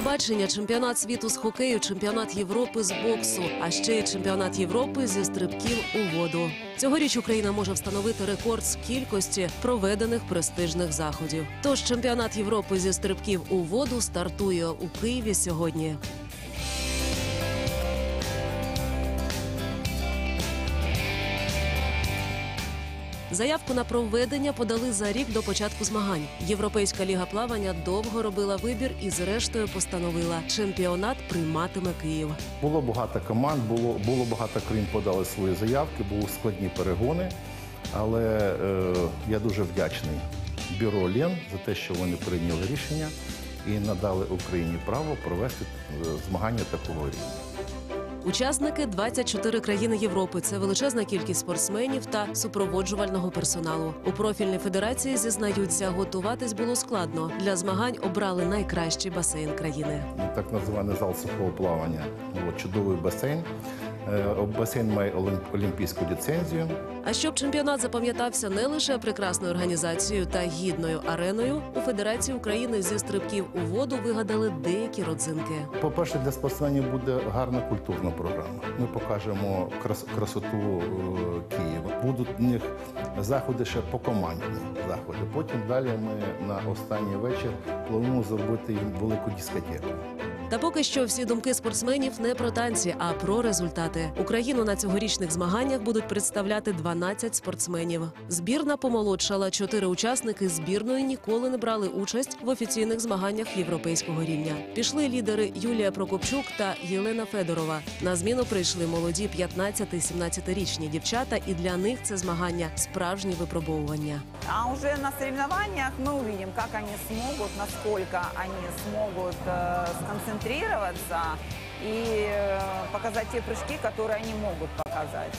Євробачення, чемпіонат світу з хокею, чемпіонат Європи з боксу, а ще й чемпіонат Європи зі стрибків у воду. Цьогоріч Україна може встановити рекорд з кількості проведених престижних заходів. Тож чемпіонат Європи зі стрибків у воду стартує у Києві сьогодні. Заявку на проведення подали за рік до початку змагань. Європейська ліга плавання довго робила вибір і, зрештою, постановила чемпіонат прийматиме Київ. Було багато команд, було, було багато країн подали свої заявки, були складні перегони. Але е, я дуже вдячний бюро Лен за те, що вони прийняли рішення і надали Україні право провести е, змагання такого рівня. Учасники 24 країни Європи. Це величезна кількість спортсменів та супроводжувального персоналу. У профільній федерації зізнаються, готуватись було складно. Для змагань обрали найкращий басейн країни. Так званий зал сухого плавання. От, чудовий басейн. Е, Басейн має олім- олімпійську ліцензію. А щоб чемпіонат запам'ятався не лише прекрасною організацією та гідною ареною, у Федерації України зі стрибків у воду вигадали деякі родзинки. По-перше, для спортсменів буде гарна культурна програма. Ми покажемо крас- красоту е, Києва. Будуть в них заходи ще покомандні заходи. Потім далі ми на останній вечір плануємо зробити їм велику дискотеку. Та поки що всі думки спортсменів не про танці, а про результати. Україну на цьогорічних змаганнях будуть представляти 12 спортсменів. Збірна помолодшала. Чотири учасники збірної ніколи не брали участь в офіційних змаганнях європейського рівня. Пішли лідери Юлія Прокопчук та Єлена Федорова. На зміну прийшли молоді 15-17-річні дівчата, і для них це змагання справжні випробовування. А уже на соревнованиях мы увидим, как они смогут, насколько они смогут э, сконцентрироваться и э, показать те прыжки, которые они могут показать.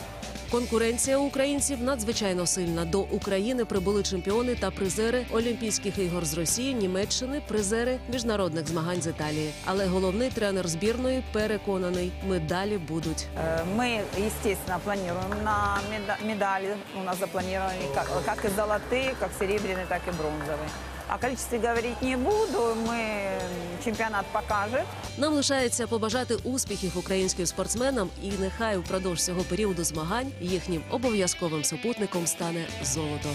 Конкуренція у українців надзвичайно сильна. До України прибули чемпіони та призери Олімпійських ігор з Росії, Німеччини, призери міжнародних змагань з Італії. Але головний тренер збірної переконаний, медалі будуть. Э, Мы, естественно, планируем на меда- медали. У нас запланированы как, как и золотые, как серебряные, так и бронзовые. О количестве говорить не буду. Ми чемпіонат покаже. Нам лишається побажати успіхів українським спортсменам, і нехай упродовж цього періоду змагань їхнім обов'язковим супутником стане золото.